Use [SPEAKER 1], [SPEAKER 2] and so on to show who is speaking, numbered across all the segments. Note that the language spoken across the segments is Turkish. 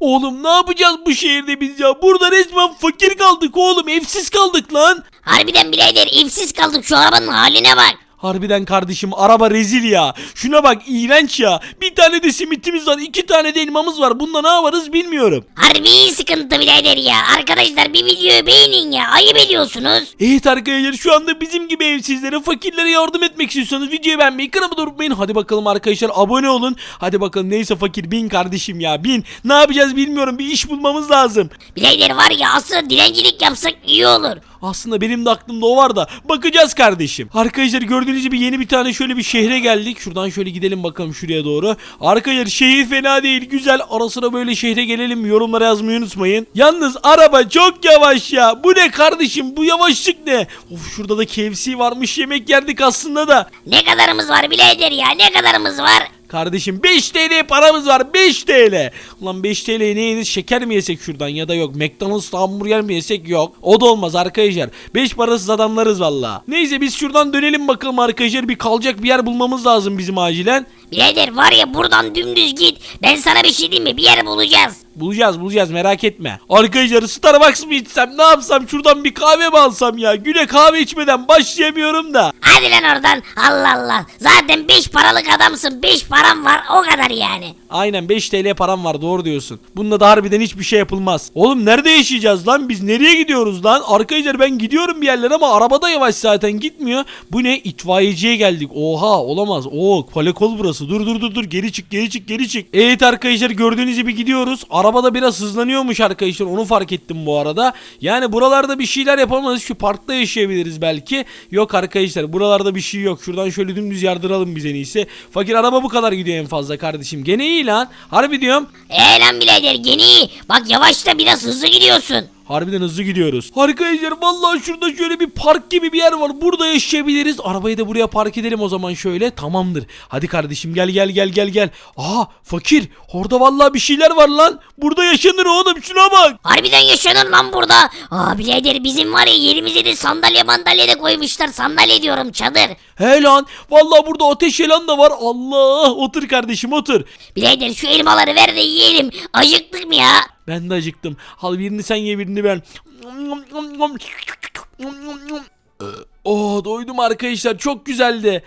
[SPEAKER 1] Oğlum ne yapacağız bu şehirde biz ya? Burada resmen fakir kaldık oğlum. Evsiz kaldık lan.
[SPEAKER 2] Harbiden birader evsiz kaldık şu arabanın haline bak.
[SPEAKER 1] Harbiden kardeşim araba rezil ya. Şuna bak iğrenç ya. Bir tane de simitimiz var. iki tane de elmamız var. Bunda ne yaparız bilmiyorum.
[SPEAKER 2] Harbi sıkıntı birader ya. Arkadaşlar bir videoyu beğenin ya. Ayıp ediyorsunuz.
[SPEAKER 1] Evet arkadaşlar şu anda bizim gibi evsizlere, fakirlere yardım etmek istiyorsanız videoyu beğenmeyi, kanalıma da unutmayın. Hadi bakalım arkadaşlar abone olun. Hadi bakalım neyse fakir bin kardeşim ya bin. Ne yapacağız bilmiyorum bir iş bulmamız lazım.
[SPEAKER 2] Birader var ya aslında dilencilik yapsak iyi olur.
[SPEAKER 1] Aslında benim de aklımda o var da bakacağız kardeşim. Arkadaşlar gördüğünüz gibi yeni bir tane şöyle bir şehre geldik. Şuradan şöyle gidelim bakalım şuraya doğru. Arkadaşlar şehir fena değil güzel. Ara sıra böyle şehre gelelim yorumlara yazmayı unutmayın. Yalnız araba çok yavaş ya. Bu ne kardeşim bu yavaşlık ne? Of şurada da KFC varmış yemek yerdik aslında da.
[SPEAKER 2] Ne kadarımız var birader ya ne kadarımız var?
[SPEAKER 1] Kardeşim 5 TL paramız var 5 TL. Ulan 5 TL ne yenir şeker mi yesek şuradan ya da yok McDonald's hamburger mi yesek yok. O da olmaz arkadaşlar. 5 parasız adamlarız valla. Neyse biz şuradan dönelim bakalım arkadaşlar bir kalacak bir yer bulmamız lazım bizim acilen.
[SPEAKER 2] Birader var ya buradan dümdüz git. Ben sana bir şey diyeyim mi? Bir yer bulacağız.
[SPEAKER 1] Bulacağız bulacağız merak etme. Arkadaşlar Starbucks mı içsem ne yapsam şuradan bir kahve mi alsam ya. Güne kahve içmeden başlayamıyorum da.
[SPEAKER 2] Hadi lan oradan. Allah Allah. Zaten 5 paralık adamsın. 5 param var o kadar yani.
[SPEAKER 1] Aynen 5 TL param var doğru diyorsun. Bununla da harbiden hiçbir şey yapılmaz. Oğlum nerede yaşayacağız lan? Biz nereye gidiyoruz lan? Arkadaşlar ben gidiyorum bir yerlere ama arabada yavaş zaten gitmiyor. Bu ne? İtfaiyeciye geldik. Oha olamaz. Oo kolekol burası. Dur dur dur dur. Geri çık geri çık geri çık. Evet arkadaşlar gördüğünüz gibi gidiyoruz. Arabada biraz hızlanıyormuş arkadaşlar. Onu fark ettim bu arada. Yani buralarda bir şeyler yapamayız. Şu parkta yaşayabiliriz belki. Yok arkadaşlar buralarda bir şey yok. Şuradan şöyle dümdüz yardıralım biz en. Fakir araba bu kadar gidiyor en fazla kardeşim. Gene iyi lan. Harbi diyorum.
[SPEAKER 2] Eee lan birader gene iyi. Bak yavaşta biraz hızlı gidiyorsun.
[SPEAKER 1] Harbiden hızlı gidiyoruz. Arkadaşlar vallahi şurada şöyle bir park gibi bir yer var. Burada yaşayabiliriz. Arabayı da buraya park edelim o zaman şöyle. Tamamdır. Hadi kardeşim gel gel gel gel gel. Aa fakir. Orada vallahi bir şeyler var lan. Burada yaşanır oğlum şuna bak.
[SPEAKER 2] Harbiden yaşanır lan burada. Aa birader bizim var ya yerimize de sandalye mandalye de koymuşlar. Sandalye diyorum çadır.
[SPEAKER 1] He lan. Vallahi burada ateş yalan da var. Allah. Otur kardeşim otur.
[SPEAKER 2] Birader şu elmaları ver de yiyelim. Acıktık mı ya?
[SPEAKER 1] Ben de acıktım. Al birini sen ye birini ben. Oh doydum arkadaşlar çok güzeldi.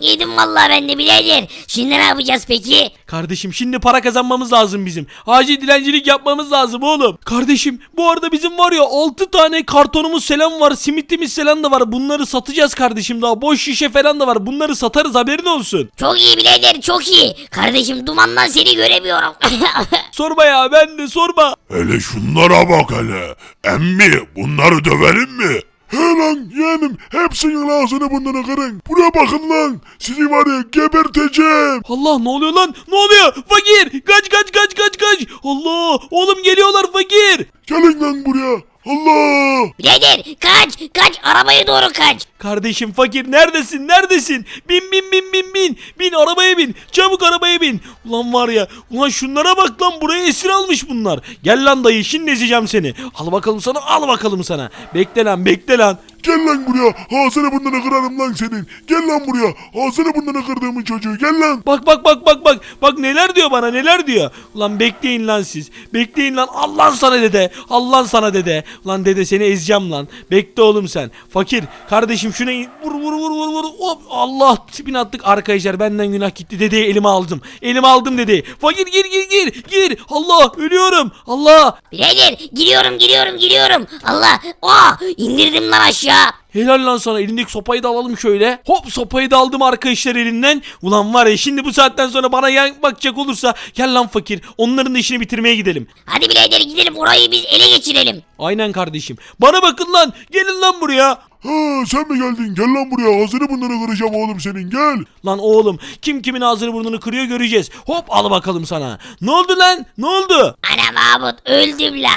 [SPEAKER 2] Yedim vallahi ben de birader. Şimdi ne yapacağız peki?
[SPEAKER 1] Kardeşim şimdi para kazanmamız lazım bizim. Acil dilencilik yapmamız lazım oğlum. Kardeşim bu arada bizim var ya 6 tane kartonumuz selam var. Simitimiz selam da var. Bunları satacağız kardeşim daha. Boş şişe falan da var. Bunları satarız haberin olsun.
[SPEAKER 2] Çok iyi birader çok iyi. Kardeşim dumandan seni göremiyorum.
[SPEAKER 1] Sorma ya ben de sorma.
[SPEAKER 3] Hele şunlara bak hele. Emmi bunları dövelim mi? He lan yeğenim hepsinin ağzını burnunu kırın. Buraya bakın lan. Sizi var ya geberteceğim.
[SPEAKER 1] Allah ne oluyor lan? Ne oluyor? Fakir! Kaç kaç kaç kaç kaç! Allah! Oğlum geliyorlar fakir!
[SPEAKER 3] Gelin lan buraya. Allah.
[SPEAKER 2] birader kaç kaç arabaya doğru kaç.
[SPEAKER 1] Kardeşim fakir neredesin neredesin? Bin bin bin bin bin. Bin arabaya bin. Çabuk arabaya bin. Ulan var ya. Ulan şunlara bak lan buraya esir almış bunlar. Gel lan dayı şimdi ezeceğim seni. Al bakalım sana al bakalım sana. Bekle lan bekle lan.
[SPEAKER 3] Gel lan buraya. Ağzını burnunu kırarım lan senin. Gel lan buraya. Ağzını burnunu kırdığımın çocuğu. Gel lan.
[SPEAKER 1] Bak bak bak bak bak. Bak neler diyor bana neler diyor. Ulan bekleyin lan siz. Bekleyin lan. Allah sana dede. Allah sana dede. Ulan dede seni ezeceğim lan. Bekle oğlum sen. Fakir. Kardeşim şuna in- vur vur vur vur vur. Hop. Allah tipini attık arkadaşlar. Benden günah gitti. Dedeyi elime aldım. Elime aldım dedeyi. Fakir gir gir gir. Gir. Allah ölüyorum. Allah.
[SPEAKER 2] Birader giriyorum giriyorum giriyorum. Allah. Aa indirdim lan aşağı.
[SPEAKER 1] Helal lan sana elindeki sopayı da alalım şöyle. Hop sopayı da aldım arkadaşlar elinden. Ulan var ya şimdi bu saatten sonra bana yan bakacak olursa gel lan fakir. Onların da işini bitirmeye gidelim.
[SPEAKER 2] Hadi birader gidelim orayı biz ele geçirelim.
[SPEAKER 1] Aynen kardeşim. Bana bakın lan. Gelin lan buraya.
[SPEAKER 3] Ha sen mi geldin? Gel lan buraya. Ağzını burnunu kıracağım oğlum senin. Gel.
[SPEAKER 1] Lan oğlum kim kimin ağzını burnunu kırıyor göreceğiz. Hop al bakalım sana. Ne oldu lan? Ne oldu?
[SPEAKER 2] Ana Mahmut öldüm la.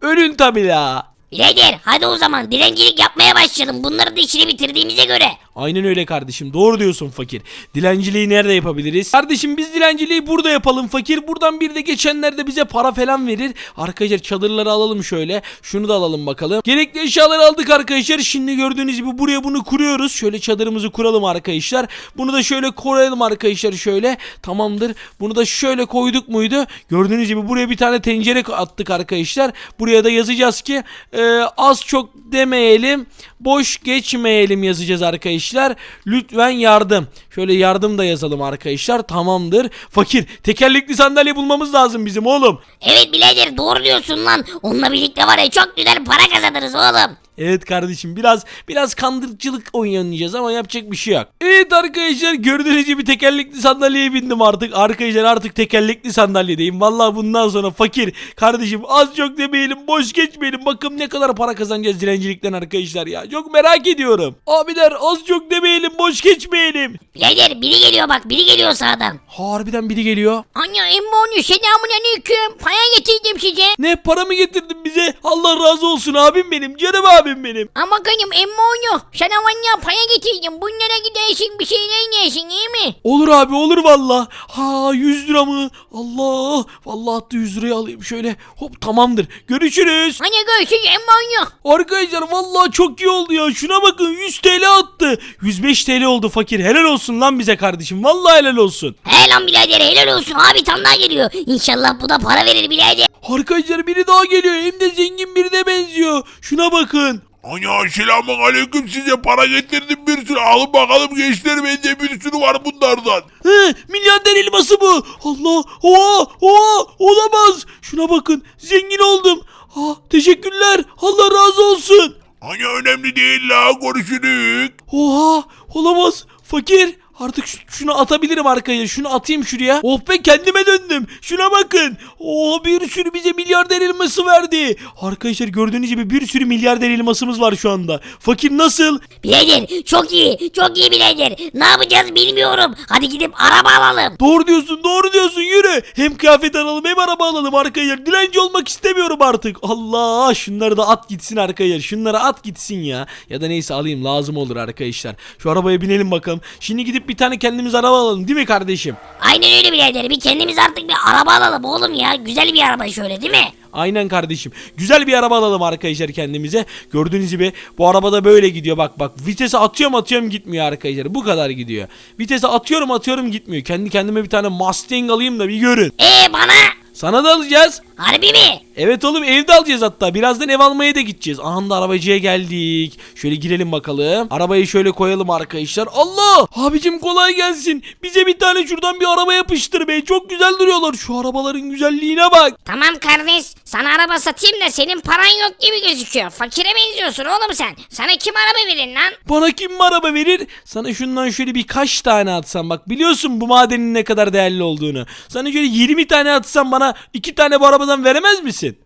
[SPEAKER 1] Ölün tabi la.
[SPEAKER 2] Birader hadi o zaman dilencilik yapmaya başlayalım. Bunları da işini bitirdiğimize göre.
[SPEAKER 1] Aynen öyle kardeşim. Doğru diyorsun fakir. Dilenciliği nerede yapabiliriz? Kardeşim biz dilenciliği burada yapalım fakir. Buradan bir de geçenlerde bize para falan verir. Arkadaşlar çadırları alalım şöyle. Şunu da alalım bakalım. Gerekli eşyaları aldık arkadaşlar. Şimdi gördüğünüz gibi buraya bunu kuruyoruz. Şöyle çadırımızı kuralım arkadaşlar. Bunu da şöyle koyalım arkadaşlar şöyle. Tamamdır. Bunu da şöyle koyduk muydu? Gördüğünüz gibi buraya bir tane tencere attık arkadaşlar. Buraya da yazacağız ki e, az çok demeyelim. Boş geçmeyelim yazacağız arkadaşlar. Lütfen yardım. Şöyle yardım da yazalım arkadaşlar. Tamamdır. Fakir tekerlekli sandalye bulmamız lazım bizim oğlum.
[SPEAKER 2] Evet birader doğru diyorsun lan. Onunla birlikte var ya çok güzel para kazanırız oğlum.
[SPEAKER 1] Evet kardeşim biraz biraz kandırıcılık oynayacağız ama yapacak bir şey yok. Evet arkadaşlar gördüğünüz gibi tekerlekli sandalyeye bindim artık. Arkadaşlar artık tekerlekli sandalyedeyim. Vallahi bundan sonra fakir kardeşim az çok demeyelim boş geçmeyelim. Bakın ne kadar para kazanacağız dilencilikten arkadaşlar ya. Çok merak ediyorum. Abiler az çok demeyelim boş geçmeyelim.
[SPEAKER 2] Birader biri geliyor bak biri geliyor sağdan.
[SPEAKER 1] Harbiden biri geliyor.
[SPEAKER 2] Anne emmi selamun aleyküm. Para getirdim size.
[SPEAKER 1] Ne para mı getirdin bize? Allah razı olsun abim benim canım abim benim.
[SPEAKER 2] Ama kanım emmi onu. Sana vanya para getirdim. Bunlara gidersin bir şeyler yersin iyi mi?
[SPEAKER 1] Olur abi olur valla. Ha 100 lira mı? Allah. Vallahi hatta 100 lirayı alayım şöyle. Hop tamamdır. Görüşürüz.
[SPEAKER 2] Hani görüşürüz emmi onu.
[SPEAKER 1] Arkadaşlar vallahi çok iyi oldu ya. Şuna bakın 100 TL attı. 105 TL oldu fakir. Helal olsun lan bize kardeşim. Vallahi helal olsun.
[SPEAKER 2] He lan birader helal olsun abi tam daha geliyor. İnşallah bu da para verir birader.
[SPEAKER 1] Arkadaşlar biri daha geliyor. Hem de zengin birine benziyor. Şuna bakın.
[SPEAKER 3] Ana selamun aleyküm size para getirdim bir sürü. Alın bakalım gençler bende bir sürü var bunlardan.
[SPEAKER 1] He, milyarder elması bu. Allah. Oha, oha, olamaz. Şuna bakın. Zengin oldum. Ha, teşekkürler. Allah razı olsun.
[SPEAKER 3] Ana önemli değil la görüşürüz.
[SPEAKER 1] Oha olamaz fakir artık şunu atabilirim arkaya şunu atayım şuraya oh be kendime döndüm şuna bakın. Oh bir sürü bize milyarder elması verdi. Arkadaşlar gördüğünüz gibi bir sürü milyarder elmasımız var şu anda. Fakir nasıl?
[SPEAKER 2] Birader çok iyi çok iyi birader. Ne yapacağız bilmiyorum. Hadi gidip araba alalım.
[SPEAKER 1] doğru diyorsun doğru diyorsun. Yürü. Hem kıyafet alalım hem araba alalım arkadaşlar. Dilenci olmak istemiyorum artık. Allah şunları da at gitsin arkadaşlar. Şunları at gitsin ya. Ya da neyse alayım lazım olur arkadaşlar. Şu arabaya binelim bakalım. Şimdi gidip bir tane kendimiz araba alalım değil mi kardeşim?
[SPEAKER 2] Aynen öyle birader. Bir kendimiz artık bir araba alalım oğlum ya. Güzel bir araba şöyle değil mi?
[SPEAKER 1] Aynen kardeşim. Güzel bir araba alalım arkadaşlar kendimize. Gördüğünüz gibi bu arabada böyle gidiyor. Bak bak vitese atıyorum atıyorum gitmiyor arkadaşlar. Bu kadar gidiyor. Vitese atıyorum atıyorum gitmiyor. Kendi kendime bir tane Mustang alayım da bir görün.
[SPEAKER 2] Ee bana?
[SPEAKER 1] Sana da alacağız.
[SPEAKER 2] Harbi mi?
[SPEAKER 1] Evet oğlum evde alacağız hatta. Birazdan ev almaya da gideceğiz. Aha da arabacıya geldik. Şöyle girelim bakalım. Arabayı şöyle koyalım arkadaşlar. Allah! Abicim kolay gelsin. Bize bir tane şuradan bir araba yapıştır be. Çok güzel duruyorlar. Şu arabaların güzelliğine bak.
[SPEAKER 2] Tamam kardeş. Sana araba satayım da senin paran yok gibi gözüküyor. Fakire benziyorsun oğlum sen. Sana kim araba verir lan?
[SPEAKER 1] Bana kim araba verir? Sana şundan şöyle birkaç tane atsam bak biliyorsun bu madenin ne kadar değerli olduğunu. Sana şöyle 20 tane atsam bana 2 tane bu arabadan veremez misin?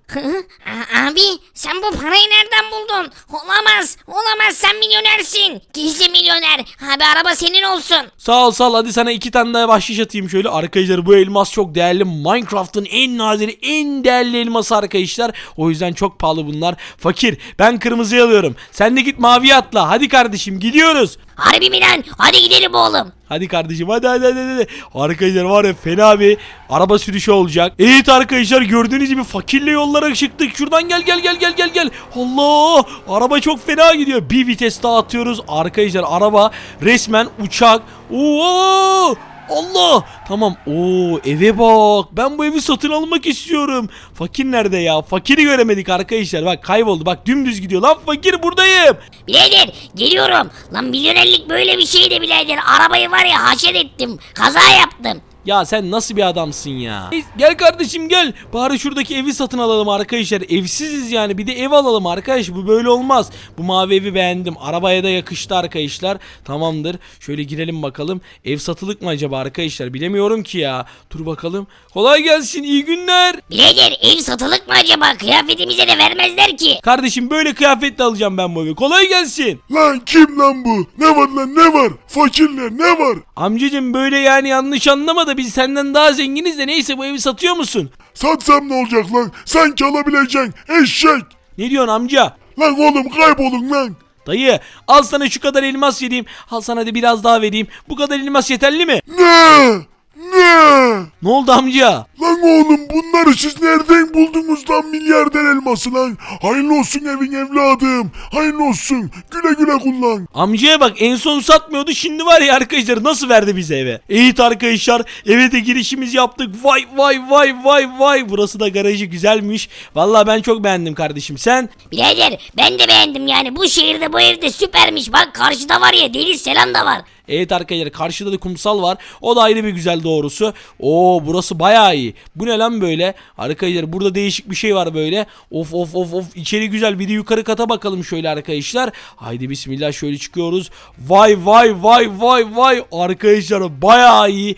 [SPEAKER 2] Abi sen bu parayı nereden buldun? Olamaz. Olamaz sen milyonersin. Gizli milyoner. Abi araba senin olsun.
[SPEAKER 1] Sağ ol sağ ol hadi sana 2 tane daha bahşiş atayım şöyle. Arkadaşlar bu elmas çok değerli. Minecraft'ın en naziri en değerli elması arkadaşlar. O yüzden çok pahalı bunlar. Fakir ben kırmızıyı alıyorum. Sen de git maviye atla. Hadi kardeşim gidiyoruz.
[SPEAKER 2] Harbi mi lan? Hadi gidelim oğlum.
[SPEAKER 1] Hadi kardeşim hadi hadi hadi hadi. Arkadaşlar var ya fena bir araba sürüşü olacak. Evet arkadaşlar gördüğünüz gibi fakirle yollara çıktık. Şuradan gel gel gel gel gel gel. Allah araba çok fena gidiyor. Bir vites daha atıyoruz. Arkadaşlar araba resmen uçak. Oo! Allah! Tamam. Oo eve bak. Ben bu evi satın almak istiyorum. Fakir nerede ya? Fakiri göremedik arkadaşlar. Bak kayboldu. Bak dümdüz gidiyor. Lan fakir buradayım.
[SPEAKER 2] Birader geliyorum. Lan milyonerlik böyle bir şeydi birader. Arabayı var ya haşet ettim. Kaza yaptım.
[SPEAKER 1] Ya sen nasıl bir adamsın ya? Gel kardeşim gel. Bari şuradaki evi satın alalım arkadaşlar. Evsiziz yani. Bir de ev alalım arkadaş. Bu böyle olmaz. Bu mavi evi beğendim. Arabaya da yakıştı arkadaşlar. Tamamdır. Şöyle girelim bakalım. Ev satılık mı acaba arkadaşlar? Bilemiyorum ki ya. Dur bakalım. Kolay gelsin. İyi günler.
[SPEAKER 2] Birader ev satılık mı acaba? Kıyafetimize de vermezler ki.
[SPEAKER 1] Kardeşim böyle kıyafetle alacağım ben bu evi. Kolay gelsin.
[SPEAKER 3] Lan kim lan bu? Ne var lan ne var? Fakirler ne var?
[SPEAKER 1] Amcacım böyle yani yanlış anlama biz senden daha zenginiz de neyse bu evi satıyor musun?
[SPEAKER 3] Satsam ne olacak lan? Sanki alabileceksin eşek.
[SPEAKER 1] Ne diyorsun amca?
[SPEAKER 3] Lan oğlum kaybolun lan.
[SPEAKER 1] Dayı al sana şu kadar elmas vereyim. Al sana da biraz daha vereyim. Bu kadar elmas yeterli mi?
[SPEAKER 3] Ne? Ne?
[SPEAKER 1] Ne oldu amca?
[SPEAKER 3] Lan oğlum bunları siz nereden buldunuz lan milyarder elması lan? Hayırlı olsun evin evladım. Hayırlı olsun. Güle güle kullan.
[SPEAKER 1] Amcaya bak en son satmıyordu şimdi var ya arkadaşlar nasıl verdi bize eve. Evet arkadaşlar eve de girişimizi yaptık. Vay vay vay vay vay. Burası da garajı güzelmiş. Vallahi ben çok beğendim kardeşim sen.
[SPEAKER 2] Birader ben de beğendim yani bu şehirde bu evde süpermiş bak karşıda var ya deniz selam da var.
[SPEAKER 1] Evet arkadaşlar karşıda da kumsal var. O da ayrı bir güzel doğrusu. Oo burası bayağı iyi. Bu ne lan böyle? Arkadaşlar burada değişik bir şey var böyle. Of of of of içeri güzel. Bir de yukarı kata bakalım şöyle arkadaşlar. Haydi bismillah şöyle çıkıyoruz. Vay vay vay vay vay. Arkadaşlar bayağı iyi.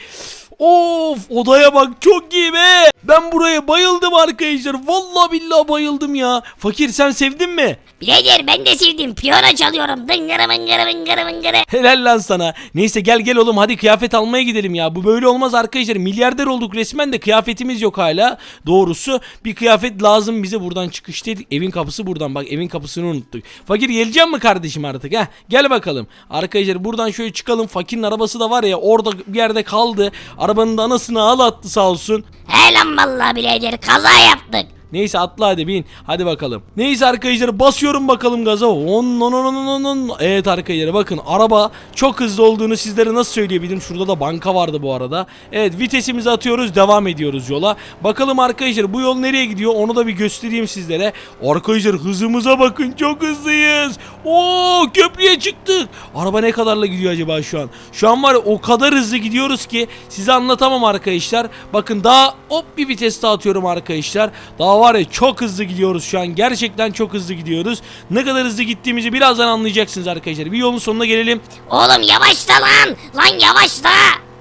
[SPEAKER 1] Of odaya bak çok iyi be. Ben buraya bayıldım arkadaşlar. Vallahi billahi bayıldım ya. Fakir sen sevdin mi?
[SPEAKER 2] Birader ben de sevdim piyano çalıyorum dıngırı mıngırı mıngırı mıngırı.
[SPEAKER 1] Helal lan sana. Neyse gel gel oğlum hadi kıyafet almaya gidelim ya. Bu böyle olmaz arkadaşlar. Milyarder olduk resmen de kıyafetimiz yok hala. Doğrusu bir kıyafet lazım bize buradan çıkışta evin kapısı buradan bak evin kapısını unuttuk. Fakir gelecek mi kardeşim artık ha? Gel bakalım. Arkadaşlar buradan şöyle çıkalım. Fakirin arabası da var ya orada bir yerde kaldı. Arabanın da anasını ağlattı sağ olsun.
[SPEAKER 2] He lan vallahi birader kaza yaptık.
[SPEAKER 1] Neyse atla hadi bin. Hadi bakalım. Neyse arkadaşlar basıyorum bakalım gaza. On, on, on, on, on. Evet arkadaşlar bakın araba çok hızlı olduğunu sizlere nasıl söyleyebilirim. Şurada da banka vardı bu arada. Evet vitesimizi atıyoruz devam ediyoruz yola. Bakalım arkadaşlar bu yol nereye gidiyor onu da bir göstereyim sizlere. Arkadaşlar hızımıza bakın çok hızlıyız. Oo köprüye çıktık. Araba ne kadarla gidiyor acaba şu an? Şu an var ya o kadar hızlı gidiyoruz ki size anlatamam arkadaşlar. Bakın daha hop bir vites daha atıyorum arkadaşlar. Daha var ya çok hızlı gidiyoruz şu an. Gerçekten çok hızlı gidiyoruz. Ne kadar hızlı gittiğimizi birazdan anlayacaksınız arkadaşlar. Bir yolun sonuna gelelim.
[SPEAKER 2] Oğlum yavaşla lan lan yavaşla.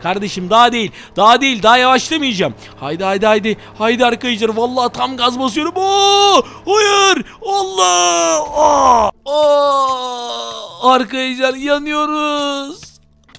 [SPEAKER 1] Kardeşim daha değil. Daha değil. Daha yavaşlamayacağım. Haydi haydi haydi. Haydi arkadaşlar. Vallahi tam gaz basıyorum. Oo! Hayır! Allah! Aa! Aa! Arkadaşlar yanıyoruz.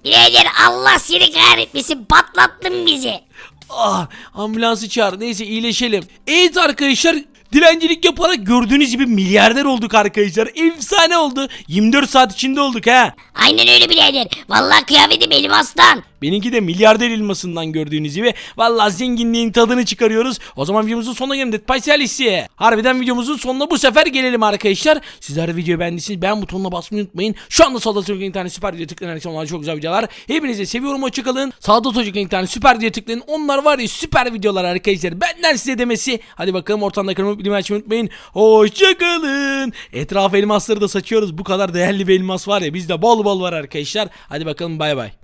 [SPEAKER 2] Birader Allah seni kahretmesin patlattın bizi.
[SPEAKER 1] Ah, ambulansı çağır. Neyse iyileşelim. Evet arkadaşlar dilencilik yaparak gördüğünüz gibi milyarder olduk arkadaşlar. Efsane oldu. 24 saat içinde olduk ha.
[SPEAKER 2] Aynen öyle birader. Vallahi kıyafetim elmastan.
[SPEAKER 1] Benimki de milyarder elmasından gördüğünüz gibi. Vallahi zenginliğin tadını çıkarıyoruz. O zaman videomuzun sonuna gelelim. Dead Salisi. Harbiden videomuzun sonuna bu sefer gelelim arkadaşlar. Sizler de videoyu beğendiyseniz beğen butonuna basmayı unutmayın. Şu anda solda çocuk internet süper video tıklayın. Arkadaşlar onlar çok güzel videolar. Hepinizi seviyorum hoşçakalın. Sağda çocuk internet süper video tıklayın. Onlar var ya süper videolar arkadaşlar. Benden size demesi. Hadi bakalım ortamda kanalıma bildirim açmayı unutmayın. Hoşçakalın. Etraf elmasları da saçıyoruz. Bu kadar değerli bir elmas var ya bizde bol bol var arkadaşlar. Hadi bakalım bay bay.